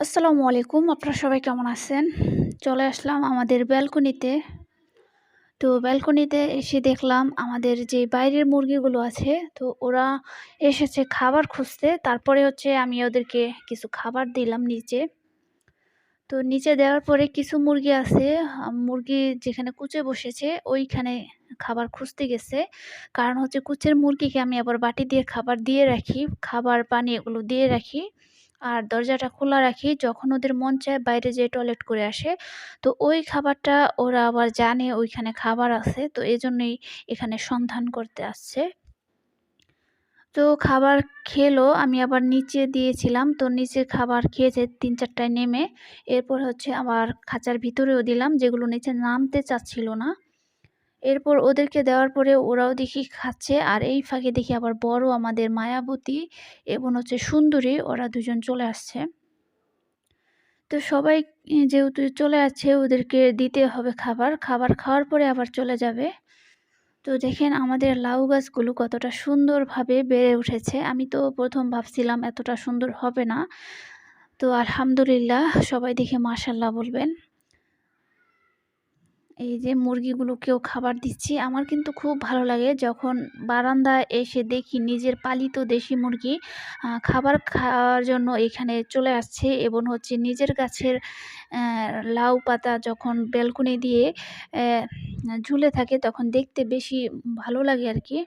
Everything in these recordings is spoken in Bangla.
আসসালামু আলাইকুম, আপনারা সবাই কেমন আছেন? চলে আসলাম আমাদের ব্যালকনিতে। তো ব্যালকনিতে এসে দেখলাম আমাদের যে বাইরের মুরগিগুলো আছে, তো ওরা এসেছে খাবার খুঁজতে। তারপরে হচ্ছে আমি ওদেরকে কিছু খাবার দিলাম নিচে। তো নিচে দেওয়ার পরে কিছু মুরগি আছে মুরগি যেখানে কুচে বসেছে, ওইখানে খাবার খুঁজতে গেছে। কারণ হচ্ছে কুচের মুরগিকে আমি আবার বাটি দিয়ে খাবার দিয়ে রাখি, খাবার পানি এগুলো দিয়ে রাখি। আর দরজাটা খোলা রাখি, যখন ওদের মন চায় বাইরে যেয়ে টয়লেট করে আসে। তো ওই খাবারটা ওরা আবার জানে ওইখানে খাবার আছে, তো এই এখানে সন্ধান করতে আসছে। তো খাবার খেলো, আমি আবার নিচে দিয়েছিলাম, তো নিচে খাবার খেয়েছে তিন চারটায় নেমে, এরপর হচ্ছে আবার খাঁচার ভিতরেও দিলাম, যেগুলো নিচে নামতে চাচ্ছিল না। এরপর ওদেরকে দেওয়ার পরে ওরাও দেখি খাচ্ছে। আর এই ফাঁকে দেখি আবার বড় আমাদের মায়াবতী এবং হচ্ছে সুন্দরী, ওরা দুজন চলে আসছে। তো সবাই যেহেতু চলে আসছে, ওদেরকে দিতে হবে খাবার। খাবার খাওয়ার পরে আবার চলে যাবে। তো দেখেন আমাদের লাউ গাছগুলো কতটা সুন্দরভাবে বেড়ে উঠেছে। আমি তো প্রথম ভাবছিলাম এতটা সুন্দর হবে না। তো আলহামদুলিল্লাহ, সবাই দেখে মাশাল্লাহ বলবেন। এই যে মুরগিগুলোকেও খাবার দিচ্ছি, আমার কিন্তু খুব ভালো লাগে। যখন বারান্দায় এসে দেখি নিজের পালিত দেশি মুরগি খাবার খাওয়ার জন্য এখানে চলে আসছে এবং হচ্ছে নিজের গাছের লাউ পাতা যখন ব্যালকনি দিয়ে ঝুলে থাকে তখন দেখতে বেশি ভালো লাগে আর কি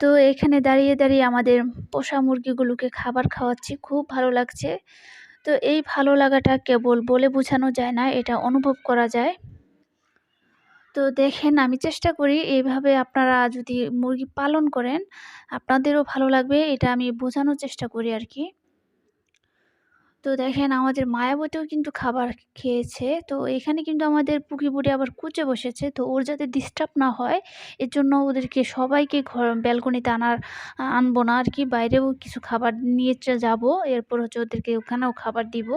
তো এখানে দাঁড়িয়ে দাঁড়িয়ে আমাদের পোষা মুরগিগুলোকে খাবার খাওয়াচ্ছি, খুব ভালো লাগছে। তো এই ভালো লাগাটা কেবল বলে বোঝানো যায় না, এটা অনুভব করা যায়। তো দেখেন, আমি চেষ্টা করি এইভাবে আপনারা যদি মুরগি পালন করেন, আপনাদেরও ভালো লাগবে, এটা আমি বোঝানোর চেষ্টা করি আর কি। তো দেখেন আমাদের মায়াবতীও কিন্তু খাবার খেয়েছে। তো এখানে কিন্তু আমাদের পুকি বুড়ি আবার কুচে বসেছে। তো ওর যাতে ডিস্টার্ব না হয় এর জন্য ওদেরকে সবাইকে ঘর, ব্যালকনিতে আনার আনব না আর কি বাইরেও কিছু খাবার নিয়ে যাব। এরপর হচ্ছে ওদেরকে ওখানেও খাবার দিব।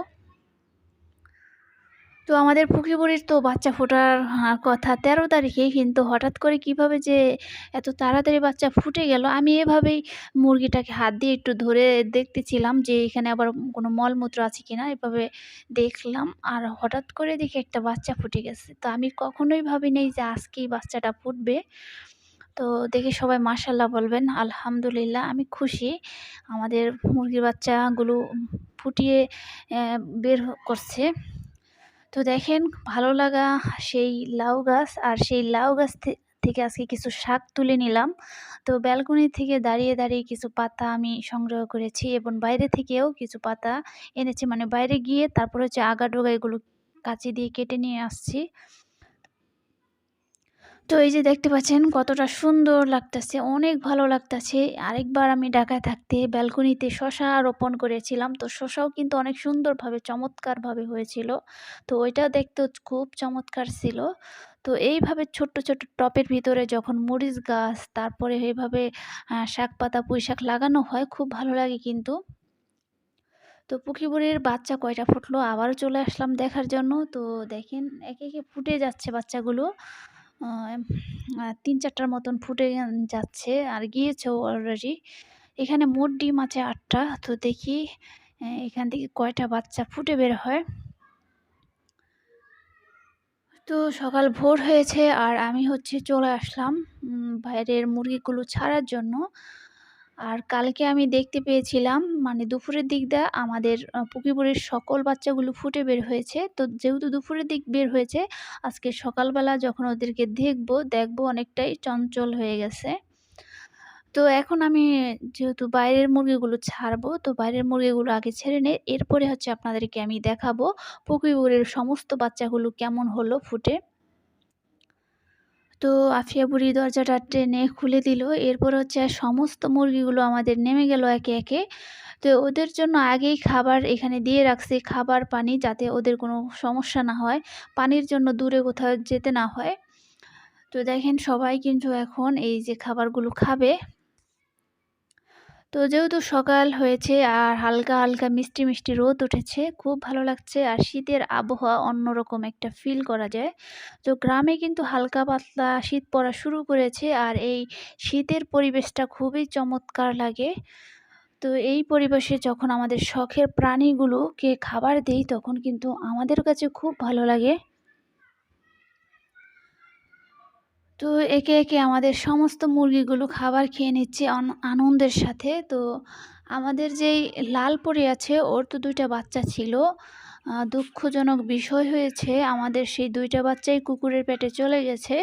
তো আমাদের পুকিবুড়ির তো বাচ্চা ফোটার কথা তেরো তারিখে কিন্তু হঠাৎ করে কীভাবে যে এত তাড়াতাড়ি বাচ্চা ফুটে গেল, আমি এভাবেই মুরগিটাকে হাত দিয়ে একটু ধরে দেখতেছিলাম যে এখানে আবার কোনো মলমূত্র আছে কিনা, এভাবে দেখলাম আর হঠাৎ করে দেখি একটা বাচ্চা ফুটে গেছে। তো আমি কখনোই ভাবি নেই যে আজকেই বাচ্চাটা ফুটবে। তো দেখে সবাই মাসাল্লাহ বলবেন, আলহামদুলিল্লাহ আমি খুশি। আমাদের মুরগির বাচ্চাগুলো ফুটিয়ে বের করছে। তো দেখেন, ভালো লাগা সেই লাউ গাছ আর সেই লাউ গাছ থেকে আজকে কিছু শাক তুলে নিলাম। তো ব্যালকনি থেকে দাঁড়িয়ে দাঁড়িয়ে কিছু পাতা আমি সংগ্রহ করেছি এবং বাইরে থেকেও কিছু পাতা এনেছি। মানে বাইরে গিয়ে তারপর হচ্ছে আগা ডোগা এগুলো কাঁচি দিয়ে কেটে নিয়ে আসছি। তো এই যে দেখতে পাচ্ছেন কতটা সুন্দর লাগতেছে, অনেক ভালো লাগতেছে। আরেকবার আমি ঢাকায় থাকতে ব্যালকনিতে শশা রোপণ করেছিলাম, তো শশাও কিন্তু অনেক সুন্দরভাবে, চমৎকারভাবে হয়েছিল। তো ওইটা দেখতে খুব চমৎকার ছিল। তো এইভাবে ছোট্ট ছোট্ট টপের ভিতরে যখন মরিচ গাছ, তারপরে এইভাবে শাক পাতা পুঁই শাক লাগানো হয়, খুব ভালো লাগে কিন্তু। তো পুকিবুড়ির বাচ্চা কয়টা ফুটলো, আবারও চলে আসলাম দেখার জন্য। তো দেখেন, একে একে ফুটে যাচ্ছে বাচ্চাগুলো। তিন চারটার মতন ফুটে যাচ্ছে আর গিয়েছেও অলরেডি এখানে মোট ডিম আছে আটটা, তো দেখি এখান থেকে কয়টা বাচ্চা ফুটে বের হয়। তো সকাল ভোর হয়েছে আর আমি হচ্ছে চলে আসলাম বাইরের মুরগিগুলো ছাড়ার জন্য। আর কালকে আমি দেখতে পেয়েছিলাম মানে দুপুরের দিক দিয়ে আমাদের পুকিপুরের সকল বাচ্চাগুলো ফুটে বের হয়েছে। তো যেহেতু দুপুরের দিক বের হয়েছে, আজকে সকালবেলা যখন ওদেরকে দেখব দেখব অনেকটাই চঞ্চল হয়ে গেছে। তো এখন আমি যেহেতু বাইরের মুরগিগুলো ছাড়বো, তো বাইরের মুরগিগুলো আগে ছেড়ে নেই এরপরে হচ্ছে আপনাদেরকে আমি দেখাবো পুকুরের সমস্ত বাচ্চাগুলো কেমন হলো ফুটে। তো আফিয়া বুড়ি দরজাটা টেনে খুলে দিল। এরপর হচ্ছে সমস্ত মুরগিগুলো আমাদের নেমে গেল একে একে। তো ওদের জন্য আগেই খাবার এখানে দিয়ে রাখছি, খাবার, পানি, যাতে ওদের কোনো সমস্যা না হয়, পানির জন্য দূরে কোথাও যেতে না হয়। তো দেখেন সবাই কিন্তু এখন এই যে খাবারগুলো খাবে। তো যেহেতু সকাল হয়েছে আর হালকা হালকা মিষ্টি মিষ্টি রোদ উঠেছে, খুব ভালো লাগছে আর শীতের আবহাওয়া অন্যরকম একটা ফিল করা যায়। তো গ্রামে কিন্তু হালকা পাতলা শীত পড়া শুরু করেছে আর এই শীতের পরিবেশটা খুবই চমৎকার লাগে। তো এই পরিবেশে যখন আমাদের শখের প্রাণীগুলোকে খাবার দেই, তখন কিন্তু আমাদের কাছে খুব ভালো লাগে। তো একে একে আমাদের সমস্ত মুরগিগুলো খাবার খেয়ে নিচ্ছে আনন্দের সাথে। তো আমাদের যেই লাল পরি আছে, ওর তো দুইটা বাচ্চা ছিল। দুঃখজনক বিষয় হয়েছে, আমাদের সেই দুইটা বাচ্চাই কুকুরের পেটে চলে গেছে।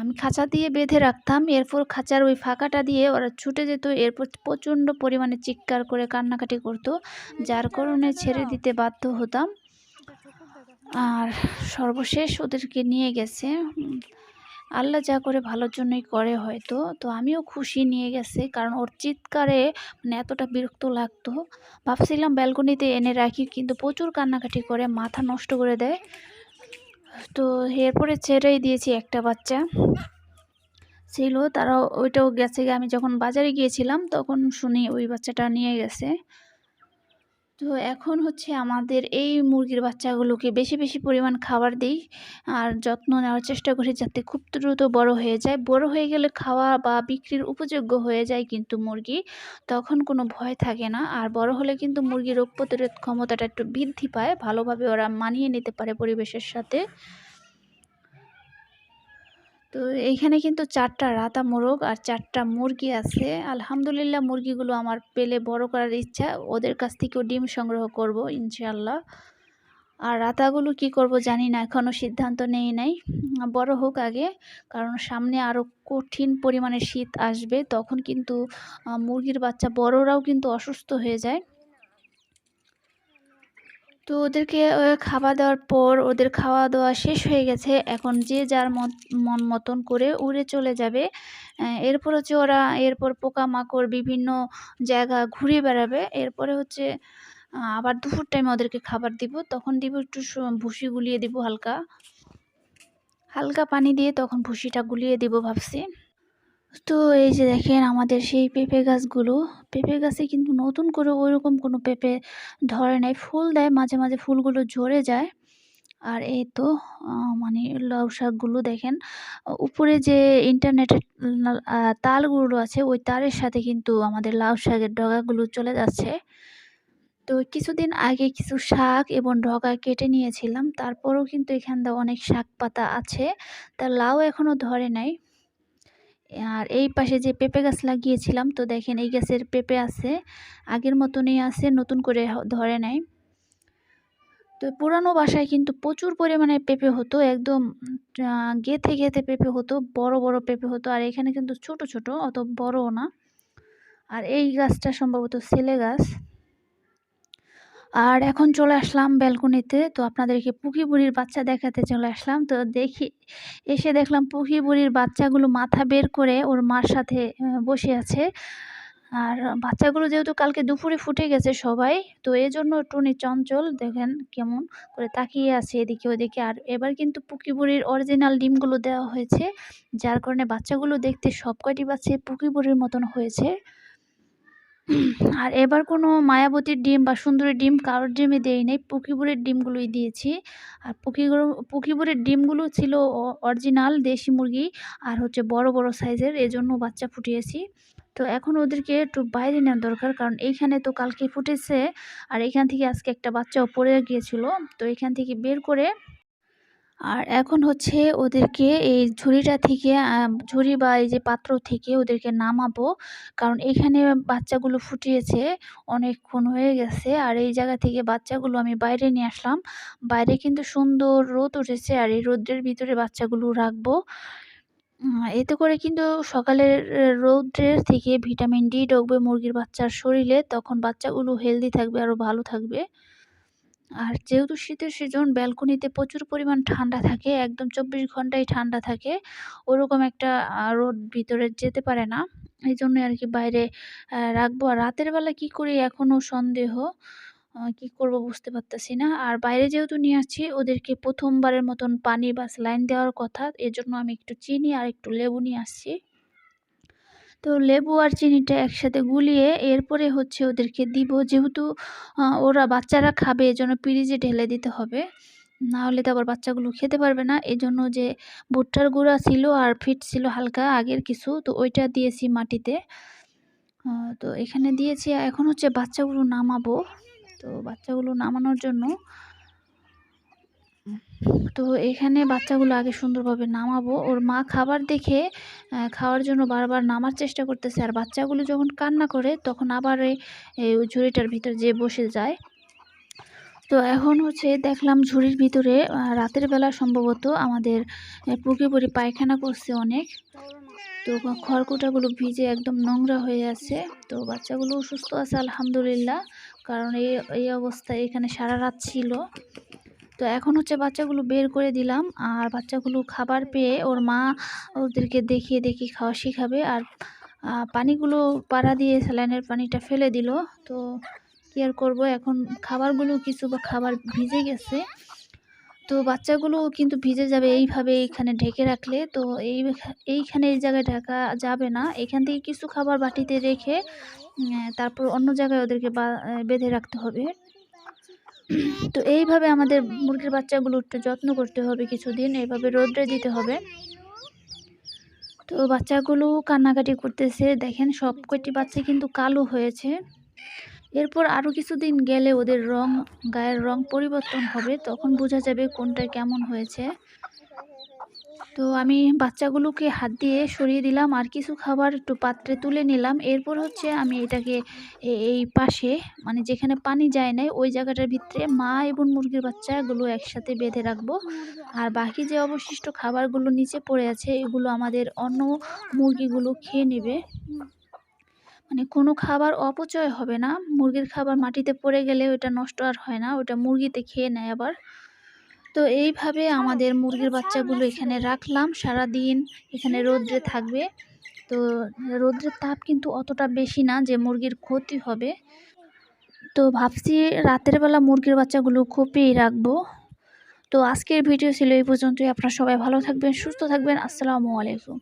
আমি খাঁচা দিয়ে বেঁধে রাখতাম, এরপর খাঁচার ওই ফাঁকাটা দিয়ে ওরা ছুটে যেত, এরপর প্রচণ্ড পরিমাণে চিৎকার করে কান্নাকাটি করতো, যার কারণে ছেড়ে দিতে বাধ্য হতাম। আর সর্বশেষ ওদেরকে নিয়ে গেছে। আল্লাহ যা করে ভালোর জন্যই করে হয়তো। তো আমিও খুশি নিয়ে গেছে, কারণ ওর চিৎকারে মানে এতটা বিরক্ত লাগতো। ভাবছিলাম ব্যালকনিতে এনে রাখি, কিন্তু প্রচুর কান্নাকাটি করে, মাথা নষ্ট করে দেয়। তো এরপরে ছেড়েই দিয়েছি একটা বাচ্চা। ছিল তারা ওইটাও গেছে আমি যখন বাজারে গিয়েছিলাম, তখন শুনি ওই বাচ্চাটা নিয়ে গেছে। তো এখন হচ্ছে আমাদের এই মুরগির বাচ্চাগুলোকে বেশি বেশি পরিমাণ খাবার দিই আর যত্ন নেওয়ার চেষ্টা করি যাতে খুব দ্রুত বড় হয়ে যায়। বড় হয়ে গেলে খাওয়া বা বিক্রির উপযোগ্য হয়ে যায় কিন্তু মুরগি, তখন কোনো ভয় থাকে না। আর বড় হলে কিন্তু মুরগি রোগ প্রতিরোধ ক্ষমতাটা একটু বৃদ্ধি পায়। ভালোভাবে ওরা মানিয়ে নিতে পারে পরিবেশের সাথে। তো এইখানে কিন্তু চারটা রাতা মোরগ আর চারটা মুরগি আছে। আলহামদুলিল্লাহ মুরগিগুলো আমার পেলে বড় করার ইচ্ছা। ওদের কাছ থেকেও ডিম সংগ্রহ করব ইনশাল্লাহ আর রাতাগুলো কি করব জানি না এখনও সিদ্ধান্ত নেই নাই। বড় হোক আগে, কারণ সামনে আরও কঠিন পরিমাণে শীত আসবে, তখন কিন্তু মুরগির বাচ্চা বড়রাও কিন্তু অসুস্থ হয়ে যায়। তো ওদেরকে খাবার দেওয়ার পর ওদের খাওয়া দাওয়া শেষ হয়ে গেছে। এখন যে যার মন মতন করে উড়ে চলে যাবে। এরপর হচ্ছে ওরা এরপর পোকামাকড় বিভিন্ন জায়গা ঘুরে বেড়াবে। এরপরে হচ্ছে আবার দুপুর টাইমে ওদেরকে খাবার দিব। তখন দিব একটু ভুসি গুলিয়ে দিব হালকা। হালকা পানি দিয়ে তখন ভুসিটা গুলিয়ে দিব ভাবছি। তো এই যে দেখেন আমাদের সেই পেঁপে গাছগুলো, পেঁপে গাছে কিন্তু নতুন করে ওইরকম কোনো পেঁপে ধরে নাই, ফুল দেয়, মাঝে মাঝে ফুলগুলো ঝরে যায়। আর এই তো মানে লাউ শাকগুলো দেখেন, উপরে যে ইন্টারনেটের তালগুলো আছে, ওই তারের সাথে কিন্তু আমাদের লাউ শাকের ডগাগুলো চলে যাচ্ছে। তো কিছুদিন আগে কিছু শাক এবং ডগা কেটে নিয়েছিলাম, তারপরেও কিন্তু এখানটা অনেক শাক পাতা আছে, তা লাউ এখনও ধরে নাই। আর এই পাশে যে পেঁপে গাছ লাগিয়েছিলাম, তো দেখেন এই গাছের পেঁপে আছে, আগের মতনই আছে, নতুন করে ধরে নাই। তো পুরানো বাসায় কিন্তু প্রচুর পরিমাণে পেঁপে হতো, একদম গেথে গেথে পেঁপে হতো, বড় বড় পেঁপে হতো, আর এখানে কিন্তু ছোট ছোট, অত বড়ও না। আর এই গাছটা সম্ভবত ছেলে গাছ। আর এখন চলে আসলাম ব্যালকনিতে। তো আপনাদেরকে পুকি বুড়ির বাচ্চা দেখাতে চলে আসলাম। তো দেখি, এসে দেখলাম পুকি বুড়ির বাচ্চাগুলো মাথা বের করে ওর মার সাথে বসে আছে। আর বাচ্চাগুলো যেহেতু কালকে দুপুরে ফুটে গেছে সবাই, তো এই জন্য টুনি চঞ্চল দেখেন কেমন করে তাকিয়ে আছে এদিকে ওদিকে। আর এবার কিন্তু পুকি বুড়ির অরিজিনাল ডিমগুলো দেওয়া হয়েছে, যার কারণে বাচ্চাগুলো দেখতে সব কয়টি বাচ্চা পুকি বুড়ির মতন হয়েছে। আর এবার কোনো মায়াবতীর ডিম বা সুন্দরীর ডিম কারোর ডিমে দেই নাই পুকিবুরের ডিমগুলোই দিয়েছি। আর পুকিগুলো পুকিবুরের ডিমগুলো ছিল অরিজিনাল দেশি মুরগি আর হচ্ছে বড় বড় সাইজের, এজন্য বাচ্চা ফুটিয়েছি। তো এখন ওদেরকে একটু বাইরে নেওয়ার দরকার, কারণ এইখানে তো কালকে ফুটেছে। আর এখান থেকে আজকে একটা বাচ্চাও পড়ে গিয়েছিল। তো এখান থেকে বের করে আর এখন হচ্ছে ওদেরকে এই ঝুড়িটা থেকে ঝুড়ি বা এই যে পাত্র থেকে ওদেরকে নামাবো। কারণ এখানে বাচ্চাগুলো ফুটিয়েছে, অনেকক্ষণ হয়ে গেছে। আর এই জায়গা থেকে বাচ্চাগুলো আমি বাইরে নিয়ে আসলাম। বাইরে কিন্তু সুন্দর রোদ উঠেছে আর এই রোদ্রের ভিতরে বাচ্চাগুলো রাখব। এতে করে কিন্তু সকালের রৌদ্রের থেকে ভিটামিন ডি ঢুকবে মুরগির বাচ্চার শরীরে। তখন বাচ্চাগুলো হেলদি থাকবে আরও ভালো থাকবে। আর যেহেতু শীতের সিজন ব্যালকনিতে প্রচুর পরিমাণ ঠান্ডা থাকে, একদম চব্বিশ ঘন্টাই ঠান্ডা থাকে। ওরকম একটা রোদ ভিতরে যেতে পারে না। এই জন্যই আর কি বাইরে রাখব। আর রাতের বেলা কি করি? এখনও সন্দেহ কি করব বুঝতে পারতেছি না। আর বাইরে যেহেতু নিয়ে আসছি, ওদেরকে প্রথমবারের মতন পানি বা স্যালাইন দেওয়ার কথা। এজন্য আমি একটু চিনি আর একটু লেবু নিয়ে আসছি। তো লেবু আর চিনিটা একসাথে গুলিয়ে এরপরে হচ্ছে ওদেরকে দিব। যেহেতু ওরা বাচ্চারা খাবে, এজন্য পিরিজে ঢেলে দিতে হবে। না হলে তো আবার বাচ্চাগুলো খেতে পারবে না। এজন্য যে ভুট্টার গুঁড়া ছিল আর ফিট ছিল হালকা আগের কিছু, তো ওইটা দিয়েছি মাটিতে। তো এখানে দিয়েছি। এখন হচ্ছে বাচ্চাগুলো নামাবো। তো বাচ্চাগুলো নামানোর জন্য তো এখানে বাচ্চাগুলো আগে সুন্দরভাবে নামাবো। ওর মা খাবার দেখে খাওয়ার জন্য বারবার নামার চেষ্টা করতেছে। আর বাচ্চাগুলো যখন কান্না করে, তখন আবার এই ঝুড়িটার ভিতর যে বসে যায়। তো এখন হচ্ছে দেখলাম ঝুড়ির ভিতরে রাতের বেলা সম্ভবত আমাদের পুকুরে পরি পায়খানা করছে অনেক। তো খড়কুটাগুলো ভিজে একদম নোংরা হয়ে আছে। তো বাচ্চাগুলো সুস্থ আছে, আলহামদুলিল্লাহ। কারণ এই এই অবস্থায় এখানে সারা রাত ছিল। তো এখন হচ্ছে বাচ্চাগুলো বের করে দিলাম আর বাচ্চাগুলো খাবার পেয়ে ওর মা ওদেরকে দেখিয়ে দেখিয়ে খাওয়া শিখাবে আর পানিগুলো পাড়া দিয়ে স্যালাইনের পানিটা ফেলে দিল। তো কী আর করব, এখন খাবারগুলো কিছু বা খাবার ভিজে গেছে। তো বাচ্চাগুলো কিন্তু ভিজে যাবে এইভাবে এইখানে ঢেকে রাখলে। তো এই, এইখানে এই জায়গায় ঢাকা যাবে না। এখান থেকে কিছু খাবার বাটিতে রেখে তারপর অন্য জায়গায় ওদেরকে বেঁধে রাখতে হবে। তো এইভাবে আমাদের মুরগির বাচ্চাগুলো একটু যত্ন করতে হবে কিছুদিন, এইভাবে রোদ্রে দিতে হবে। তো বাচ্চাগুলো কান্নাকাটি করতেছে, দেখেন সব কয়টি বাচ্চা কিন্তু কালো হয়েছে। এরপর আরও কিছুদিন গেলে ওদের রং, গায়ের রং পরিবর্তন হবে, তখন বোঝা যাবে কোনটা কেমন হয়েছে। তো আমি বাচ্চাগুলোকে হাত দিয়ে সরিয়ে দিলাম, আর কিছু খাবার একটু পাত্রে তুলে নিলাম। এরপর হচ্ছে আমি এটাকে এই পাশে মানে যেখানে পানি যায় নাই, ওই জায়গাটার ভিতরে মা এবং মুরগির বাচ্চাগুলো একসাথে বেঁধে রাখব। আর বাকি যে অবশিষ্ট খাবারগুলো নিচে পড়ে আছে, এগুলো আমাদের অন্য মুরগিগুলো খেয়ে নেবে। মানে কোনো খাবার অপচয় হবে না। মুরগির খাবার মাটিতে পড়ে গেলে ওটা নষ্ট আর হয় না, ওটা মুরগিতে খেয়ে নেয় আবার। তো এইভাবে আমাদের মুরগির বাচ্চাগুলো এখানে রাখলাম সারা দিন এখানে রোদ্রে থাকবে। তো রোদ্রের তাপ কিন্তু অতটা বেশি না যে মুরগির ক্ষতি হবে। তো ভাবছি রাতের বেলা মুরগির বাচ্চাগুলো খুবই রাখব। তো আজকের ভিডিও ছিল এই পর্যন্তই। আপনারা সবাই ভালো থাকবেন সুস্থ থাকবেন। আসসালামু আলাইকুম।